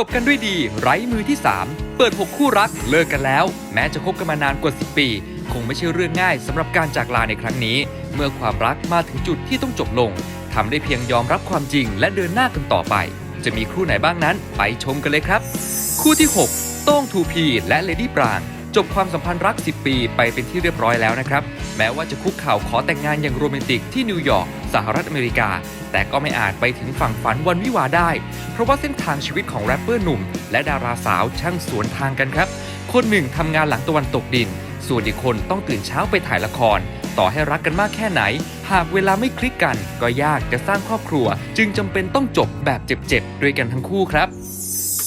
จบกันด้วยดี ไร้มือที่ 3 เปิด 6 คู่รักเลิกกันแล้ว แม้จะคบกันมานานกว่า 10 ปี คงไม่ใช่เรื่องง่ายสำหรับการจากลาในครั้งนี้ เมื่อความรักมาถึงจุดที่ต้องจบลงทำได้เพียงยอมรับความจริงและเดินหน้ากันต่อไป จะมีคู่ไหนบ้างนั้น ไปชมกันเลยครับ คู่ที่ 6 โต้งทูพีและเลดี้ปรางจบความสัมพันธ์รัก 10 ปีไปเป็นที่เรียบร้อยแล้วนะครับ แม้ว่าจะคุกเข่าขอแต่งงานอย่างโรแมนติกที่นิวยอร์กสหรัฐอเมริกา แต่ก็ไม่อาจไปถึงฝั่งฝันวันวิวาได้ เพราะว่าเส้นทางชีวิตของแรปเปอร์หนุ่ม และดาราสาวช่างสวนทางกันครับ คนหนึ่งทำงานหลังตะวันตกดิน ส่วนอีกคนต้องตื่นเช้าไปถ่ายละคร ต่อให้รักกันมากแค่ไหน หากเวลาไม่คลิกกัน ก็ยากจะสร้างครอบครัว จึงจำเป็นต้องจบแบบเจ็บๆด้วยกันทั้งคู่ครับ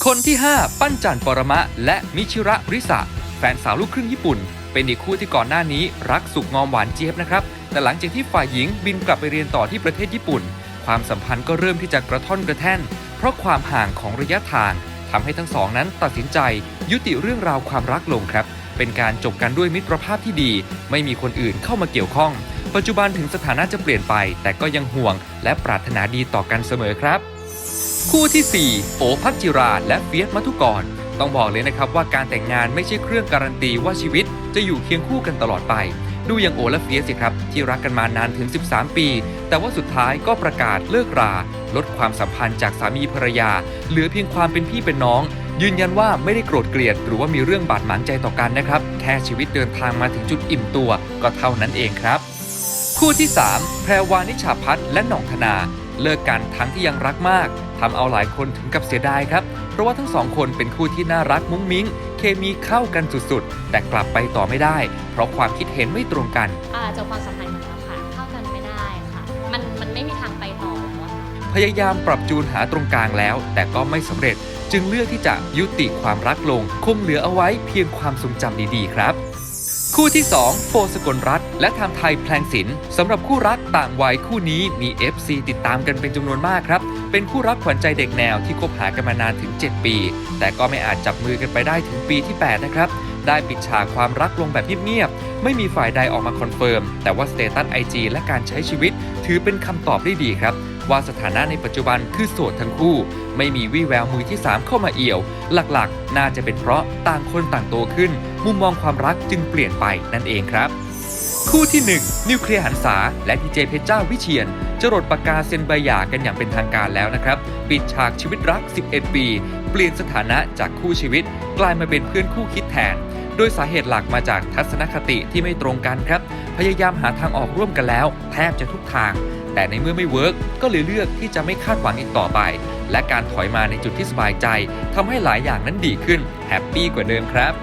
คนที่ 5 ปั้นจันปรมะ และมิชิระริสะ แฟนสาวลูกครึ่งญี่ปุ่น เป็นอีกคู่ที่ก่อนหน้านี้รักสุกงอมหวานเจี๊ยบนะครับ แต่หลังจากที่ฝ่ายหญิงบินกลับไปเรียนต่อที่ประเทศญี่ปุ่น ความสัมพันธ์ก็เริ่มที่จะกระท่อนกระแท่น เพราะความห่างของระยะทางทำให้ทั้งสองนั้นตัดสินใจยุติเรื่องราวความรักลงครับ เป็นการจบกันด้วยมิตรภาพที่ดี ไม่มีคนอื่นเข้ามาเกี่ยวข้อง ปัจจุบันถึงสถานะจะเปลี่ยนไป แต่ก็ยังห่วง และปรารถนาดีต่อกันเสมอครับ คู่ทีสี่4 โอภักจิรา และเฟียสมัทุกร ต้องบอกเลยนะครับว่าการแต่งงานไม่ใช่เครื่องการันตีว่าชีวิตจะอยู่เคียงคู่กันตลอดไป ดูอย่างโอและเฟียสิครับ ที่รักกันมานานถึง 13 ปี แต่ว่าสุดท้ายก็ประกาศเลิกรา ลดความสัมพันธ์จากสามีภรรยา เหลือเพียงความเป็นพี่เป็นน้อง ยืนยันว่าไม่ได้โกรธเกลียด หรือว่ามีเรื่องบาดหมางใจต่อกันนะครับ แค่ชีวิตเดินทางมาถึงจุดอิ่มตัว ก็เท่านั้นเองครับ คู่ที่ 3 แพรวานิชาพัฒน์และหน่องธนา เลิกกันทั้งที่ยังรักมากทำเอาหลายคนถึงกับเสียดายครับ ราะว่าทั้งสองคนเป็นคู่ที่น่ารักมุ้งมิ้ง เคมีเข้ากันสุดๆ แต่กลับไปต่อไม่ได้ เพราะความคิดเห็นไม่ตรงกัน อ่าจบความสัมพันธ์กันแล้วค่ะ เข้ากันไม่ได้ค่ะ มันมันไม่มีทางไปต่อแล้วอะค่ะพยายามปรับจูนหาตรงกลางแล้ว แต่ก็ไม่สำเร็จ จึงเลือกที่จะยุติความรักลง คงเหลือเอาไว้เพียงความทรงจำดีๆ ครับ คู่ที่ 2 โฟสกลรัฐ และไทม์ไทยแพลงศิลป์สำหรับคู่รักต่างวัยคู่นี้มี FC ติดตามกันเป็นจำนวนมากครับ เป็นคู่รักขวัญใจเด็กแนวที่คบหากันมานานถึง 7 ปี แต่ก็ไม่อาจจับมือกันไปได้ถึงปีที่ 8 นะครับ ได้ปิดฉากความรักลงแบบเงียบๆ ไม่มีฝ่ายใดออกมาคอนเฟิร์ม แต่ว่าสเตตัสไอจีและการใช้ชีวิต ถือเป็นคำตอบได้ดีครับ ว่าสถานะในปัจจุบันคือโสดทั้งคู่ ไม่มีวี่แววมือที่ 3 เข้ามาเอี่ยว หลักๆ น่าจะเป็นเพราะต่างคนต่างโตขึ้น มุมมองความรักจึงเปลี่ยนไปนั่นเองครับ คู่ที่ 1 นิวเคลียร์หันษาและดีเจเพชรเจ้าวิเชียนจรดปากกาเซ็นใบหย่ากันอย่างเป็นทางการแล้วนะครับ ปิดฉากชีวิตรัก 11 ปี เปลี่ยนสถานะจากคู่ชีวิต กลายมาเป็นเพื่อนคู่คิดแทน โดยสาเหตุหลักมาจากทัศนคติที่ไม่ตรงกันครับ พยายามหาทางออกร่วมกันแล้ว แทบจะทุกทาง แต่ในเมื่อไม่เวิร์กก็เลยเลือกที่จะไม่คาดหวังอีกต่อไป และการถอยมาในจุดที่สบายใจทำให้หลายอย่างนั้นดีขึ้นแฮปปี้กว่าเดิมครับ